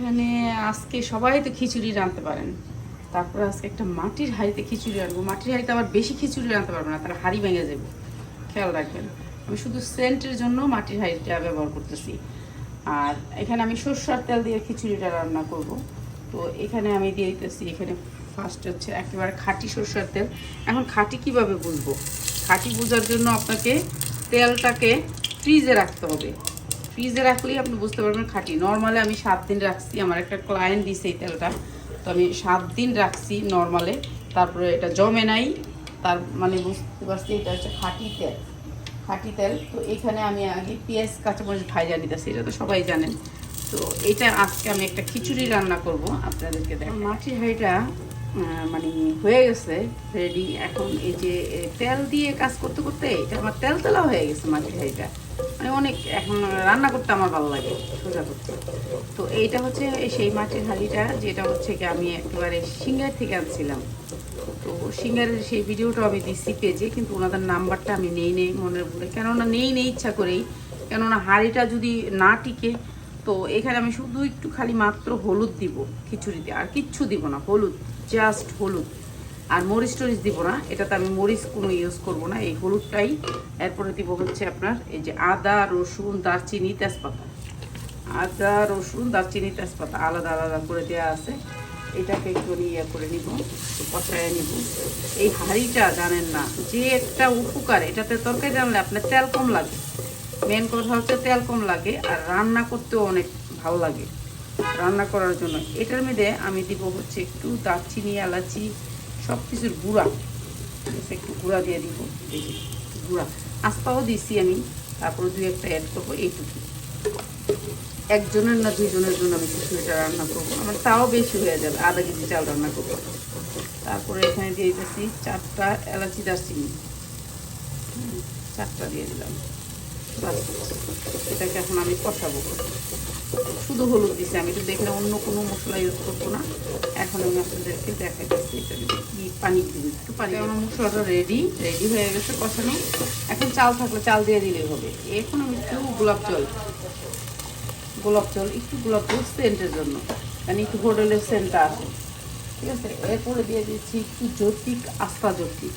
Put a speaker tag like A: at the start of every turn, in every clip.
A: এখানে আজকে সবাই তো খিচুড়ি রাঁধতে পারেন। তারপরে আজকে একটা মাটির হাঁড়িতে খিচুড়ি রাঁধবো। মাটির হাঁড়িতে আবার বেশি খিচুড়ি রাঁধতে পারব না, তার হাঁড়ি ভেঙে যাবে। খেয়াল রাখবেন। আমি শুধু সেন্টের জন্য মাটির হাঁড়িটা ব্যবহার করতেছি। আর এখানে আমি সর্ষার তেল দিয়ে খিচুড়িটা রান্না করব। তো এখানে আমি দিয়ে দিতেছি, এখানে ফার্স্ট হচ্ছে একেবারে খাঁটি সর্ষার তেল। এখন খাঁটি কীভাবে বুঝব? খাঁটি বোঝার জন্য আপনাকে তেলটাকে ফ্রিজে রাখতে হবে। ফ্রিজে রাখলেই আপনি বুঝতে পারবেন খাঁটি। নর্মালে আমি সাত দিন রাখছি, আমার একটা ক্লায়েন্ট দিছে এই তেলটা। তো আমি সাত দিন রাখছি নর্মালে তারপরে এটা জমে নাই। তার মানে বুঝতে পারছি এটা হচ্ছে খাঁটি তেল। খাঁটি তেল। তো এখানে আমি আগে পেঁয়াজ, কাঁচামরিচ ভাইজা নিতেছি, এটা তো সবাই জানেন। তো এটা আজকে আমি একটা খিচুড়ি রান্না করব, আপনাদেরকে দেখ মাটির হাঁড়িটা মানে হয়ে গেছে রেডি এখন এই যে তেল দিয়ে কাজ করতে করতে এটা আমার তেল তেলা হয়ে গেছে মাটির হাঁড়িটা। মানে অনেক এখন রান্না করতে আমার ভালো লাগে, সোজা করতে। তো এইটা হচ্ছে সেই মাটির হাঁড়িটা, যেটা হচ্ছে কি আমি একেবারে সিঙ্গার থেকে আনছিলাম। তো সিঙ্গারের সেই ভিডিওটা আমি দিচ্ছি পেজে, কিন্তু ওনাদের নাম্বারটা আমি নেই নেই মনের ভুলে কেননা নেই নেই ইচ্ছা করেই। কেননা হাঁড়িটা যদি না টিকে, তো এখানে আমি শুধু একটু খালি মাত্র হলুদ দিব খিচুড়িতে আর কিচ্ছু দিব না, হলুদ জাস্ট হলুদ। আর মরিচ টরিচ দিব না। এটাতে আমি মরিচ কোনো ইউজ করব না। এই হলুদটাই। এরপরে দিব হচ্ছে আপনার এই যে আদা, রসুন, দারচিনি, তেজপাতা। আদা, রসুন, দারচিনি, তেজপাতা আলাদা আলাদা করে দেওয়া আছে। এটাকে একটু ইয়ে করে নিব কষায় নিব। এই হাঁড়িটা জানেন না, যে একটা উপকার, এটাতে তরকারি জানলে আপনার তেল কম লাগে। মেন কথা হচ্ছে তেল কম লাগে আর রান্না করতেও অনেক ভালো লাগে। রান্না করার জন্য। এটার মধ্যে আমি দিব হচ্ছে একটু দারচিনি, এলাচি সব কিছুর গুঁড়া। একটু গুঁড়া দিয়ে দিব গুঁড়া। আস্তাও দিছি আমি, তারপরে দুই একটা অ্যাড করব এইটুকু। একজনের না দুইজনের জন্য আমি খিচুড়িটা রান্না করব। আমার তাও বেশি হয়ে যাবে, আধা কেজি চাল রান্না করব। তারপরে এখানে দিয়ে দিতেছি চারটা এলাচি দারচিনি। চারটা দিয়ে দিলাম। এটাকে এখন আমি কষাবো। শুধু হলুদ দিছি আমি তো দেখলে অন্য কোনো মশলা ইউজ করব না। এখন আমি আপনাদেরকে দেখাইতেছি এটা কি পানি দিব একটু পানি আমার মশলাটা রেডি রেডি হয়ে গেছে কষানো। এখন চাল থাকলে চাল দিয়ে দিলেই হবে। এখন আমি একটু গোলাপ জল গোলাপ জল একটু গোলাপ জল সেন্টের জন্য। মানে একটু হোটেলের সেন্টটা আছে। ঠিক আছে? এরপরে দিয়ে দিচ্ছি একটু জ্যোতিক আস্থা জ্যোতিক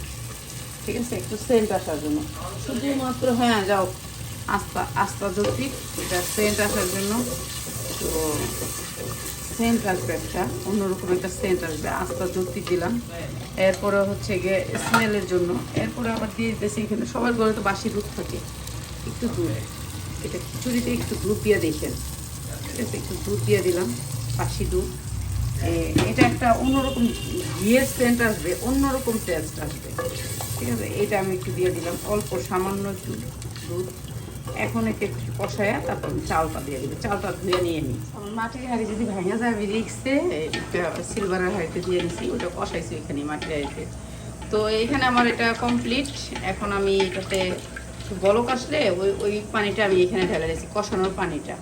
A: ঠিক আছে? একটু সেন্ট আসার জন্য। শুধুমাত্র হ্যাঁ যাও। আস্তা আস্থা জ্যোতিক এটা সেন্ট আসার জন্য তো সেন্ট আসবে একটা, অন্যরকম একটা সেন্ট আসবে। আস্তা জ্যোতিক দিলাম। এরপরে হচ্ছে গিয়ে স্মেলের জন্য। এরপরে আবার দিয়ে দিতেছি এখানে। সবার ঘরে তো বাসি দুধ থাকে। একটু দুধ। এটা খিচুড়িতে একটু দুধ দিয়ে দেখেন ঠিক আছে, একটু দুধ দিয়ে দিলাম, বাসি দুধ। এটা একটা অন্যরকম ঘিয়ের সেন্ট আসবে, অন্যরকম টেস্ট আসবে। ঠিক আছে, এটা আমি একটু দিয়ে দিলাম। অল্প সামান্য একটু দুধ। এখন একে একটু কষায়া তারপর চালটা দিয়ে দিবো। চালটা ধুয়ে নিয়ে নিই মাটির হাঁড়ি যদি ভেঙে যায় আমি রিক্সে সিলভারের হাঁড়িতে দিয়ে নিছি ওটা কষাইছি ওইখানে মাটির হাঁড়িতে। তো এইখানে আমার এটা কমপ্লিট এখন আমি এটাতে বলক আসলে ওই ওই পানিটা আমি এখানে ঢেলে দিয়েছি কষানোর পানিটা।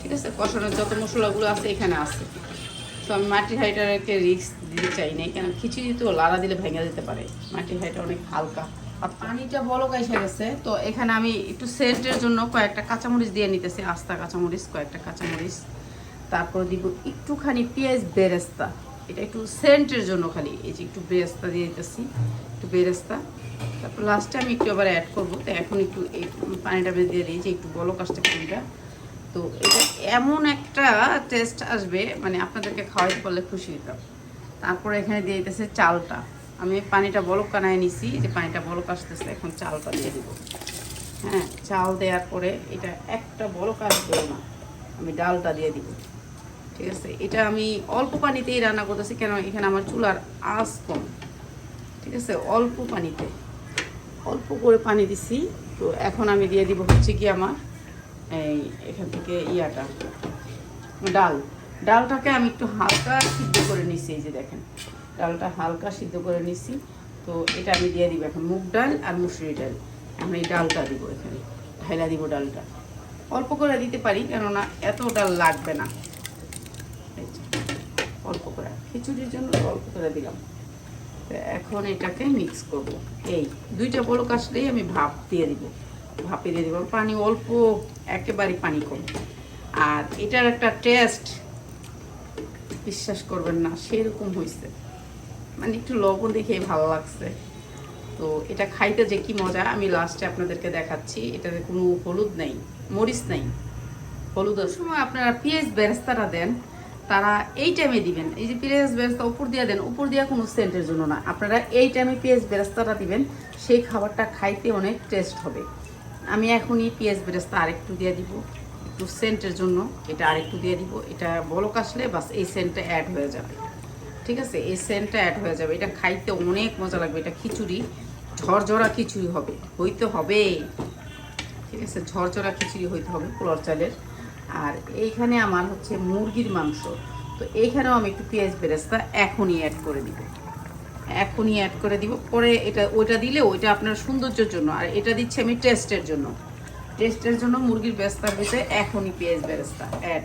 A: ঠিক আছে? কষানোর যত মশলাগুলো আছে এখানে আছে। তো আমি মাটির হাঁড়িটাকে রিক্স দিতে চাই না। কেন খিচুড়ি তো লাড়া দিলে ভেঙে যেতে পারে। মাটির হাঁড়িটা অনেক হালকা। পানিটা বলক এসে গেছে, তো এখানে আমি একটু সেন্টের জন্য কয়েকটা কাঁচামরিচ দিয়ে নিতেছি, আস্তা কাঁচামরিচ, কয়েকটা কাঁচামরিচ। তারপর দিব একটুখানি পেঁয়াজ বেরেস্তা, এটা একটু সেন্টের জন্য খালি, এই যে একটু বেরেস্তা দিয়ে দিতেছি, একটু বেরেস্তা। তারপর লাস্টে আমি একটু আবার অ্যাড করব, তো এখন একটু এই পানিটা আমি দিয়ে যে একটু বলক আসতে পানিটা। তো এটা এমন একটা টেস্ট আসবে মানে আপনাদেরকে খাওয়াইতে পারলে খুশি হতাম তারপরে এখানে দিয়ে দিতেছে চালটা। আমি পানিটা বলক কানায় নিছি যে পানিটা বলক আসতেছে, এখন চালটা দিয়ে দিব। হ্যাঁ চাল দেওয়ার পরে এটা একটা বলক আসবেও না, আমি ডালটা দিয়ে দিব। ঠিক আছে, এটা আমি অল্প পানিতেই রান্না করতেছি, কেন এখানে আমার চুলার আঁচ কম। ঠিক আছে, অল্প পানিতে, অল্প করে পানি দিছি, তো এখন আমি দিয়ে দিব হচ্ছে কি আমার, এই এখান থেকে ইয়াটা, ডাল। ডালটাকে আমি একটু হালকা সিদ্ধ করে নিছি, এই যে দেখেন। ডালটা হালকা সিদ্ধ করে নিছি। তো এটা আমি দিয়ে দিব এখন মুগ ডাল আর মুসুরি ডাল। আমি এই ডালটা দিব এখানে, ঢাইলা দিব ডালটা। অল্প করে দিতে পারি, কেননা এত ডাল লাগবে না। অল্প করে, খিচুড়ির জন্য অল্প করে দিলাম। এখন এটাকে মিক্স করব। এই দুইটা বড় আসলেই আমি ভাপ দিয়ে দিব। ভাপে দিয়ে দিব, পানি অল্প, একেবারে পানি কম। আর এটার একটা টেস্ট বিশ্বাস করবেন না, সেরকম হয়েছে মানে একটু লবণ দেখে ভালো লাগছে। তো এটা খাইতে যে কি মজা, আমি লাস্টে আপনাদেরকে দেখাচ্ছি। এটাতে কোনো হলুদ নেই, মরিচ নেই। হলুদের সময় আপনারা পেঁয়াজ বেরেস্তাটা দেন, তারা এই টাইমে দিবেন। এই যে পেঁয়াজ বেরেস্তা উপর দিয়ে দেন, উপর দিয়ে কোনো সেন্টের জন্য না। আপনারা এই টাইমে পেঁয়াজ বেরেস্তাটা দিবেন, সেই খাবারটা খাইতে অনেক টেস্ট হবে। আমি এখনই পেঁয়াজ বেরেস্তা আরেকটু দিয়ে দিব, একটু সেন্টের জন্য। এটা আরেকটু দিয়ে দিব, এটা বলক আসলে বাস এই সেন্টটা অ্যাড হয়ে যাবে। ঠিক আছে? এই সেন্টটা অ্যাড হয়ে যাবে। এটা খাইতে অনেক মজা লাগবে। এটা খিচুড়ি। ঝরঝরা খিচুড়ি হবে। হইতে হবে। ঠিক আছে? ঝরঝরা খিচুড়ি হইতে হবে পোলার চালের। আর এইখানে আমার হচ্ছে মুরগির মাংস। তো এইখানেও আমি একটু পেঁয়াজ বেরেস্তা এখনই অ্যাড করে দিব। এখনই অ্যাড করে দিব। পরে এটা, ওইটা দিলে ওইটা আপনার সৌন্দর্যের জন্য। আর এটা দিচ্ছি আমি টেস্টের জন্য। টেস্টের জন্য মুরগির বেস্তার ভিতরে এখনই পেঁয়াজ বেরেস্তা অ্যাড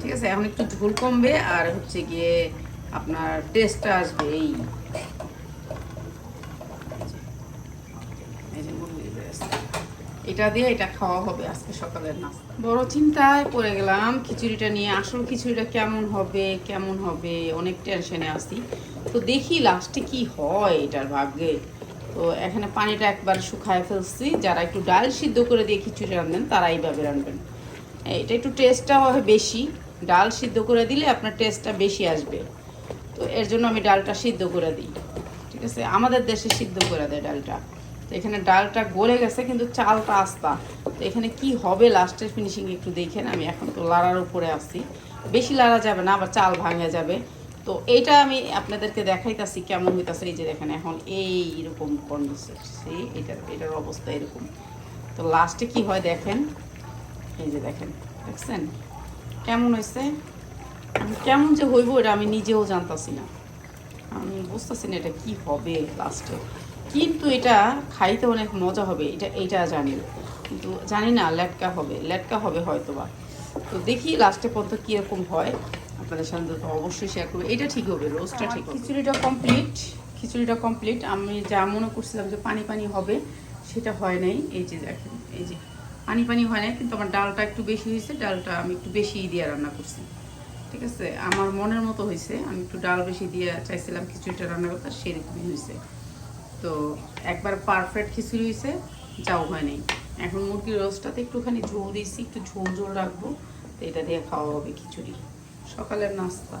A: ঠিক আছে, এখন একটু ঝোল কমবে আর হচ্ছে গিয়ে আপনার টেস্টটা আসবে এই। এটা দিয়ে এটা খাওয়া হবে আজকে সকালের নাস্তা। বড় চিন্তায় পড়ে গেলাম, খিচুড়িটা নিয়ে। আসল খিচুড়িটা কেমন হবে কেমন হবে, অনেক টেনশনে আসি তো দেখি লাস্টে কি হয় এটার ভাগ্যে। তো এখানে পানিটা একবার শুকায় ফেলছি। যারা একটু ডাল সিদ্ধ করে দিয়ে খিচুড়ি রাঁধবেন তারা এইভাবে রাঁধবেন। এটা একটু টেস্টটা হয় বেশি। ডাল সিদ্ধ করে দিলে আপনার টেস্টটা বেশি আসবে। তো এর জন্য আমি ডালটা সিদ্ধ করে দিই। ঠিক আছে? আমাদের দেশে সিদ্ধ করে দেয় ডালটা। তো এখানে ডালটা গলে গেছে, কিন্তু চালটা আস্তা। তো এখানে কি হবে লাস্টের ফিনিশিং একটু দেখেন। আমি এখন তো লাড়ার উপরে আসছি বেশি লাড়া যাবে না, আবার চাল ভাঙে যাবে। তো এইটা আমি আপনাদেরকে দেখাইতাছি কেমন হইতাছে। এই যে দেখেন, এখন এইরকম কন্ডিশন এটার এটার অবস্থা এরকম। তো লাস্টে কি হয় দেখেন? এই যে দেখেন দেখছেন? কেমন হয়েছে আমি কেমন যে হইব এটা আমি নিজেও জানতাছি না। আমি বুঝতেছি না এটা কি হবে লাস্টে কিন্তু এটা খাইতে অনেক মজা হবে এটা এইটা জানি। কিন্তু জানি না লেটকা হবে। লেটকা হবে হয়তো বা তো দেখি লাস্টে পর্যন্ত কীরকম হয়। আপনাদের সাথে তো অবশ্যই শেয়ার করব। এটা ঠিক হবে রোজটা ঠিক খিচুড়িটা কমপ্লিট খিচুড়িটা কমপ্লিট আমি যা মনে করছিলাম যে পানি পানি হবে সেটা হয় নাই। এই যে দেখেন এই যে পানি পানি হয় না কিন্তু আমার ডালটা একটু বেশি হয়েছে, ডালটা আমি একটু বেশি দিয়ে রান্না করছি। ঠিক আছে? আমার মনের মতো হয়েছে, আমি একটু ডাল বেশি দিয়ে চাইছিলাম, খিচুড়িটা রান্না করতে সেরকমই হয়েছে। তো একবার পারফেক্ট খিচুড়ি হয়েছে, যাও হয়নি এখন মুরগির রোস্টটাতে একটুখানি ঝোল দিয়েছি, একটু ঝোল ঝোল রাখব, তো এটা দিয়ে খাওয়া হবে খিচুড়ি। সকালের নাস্তা।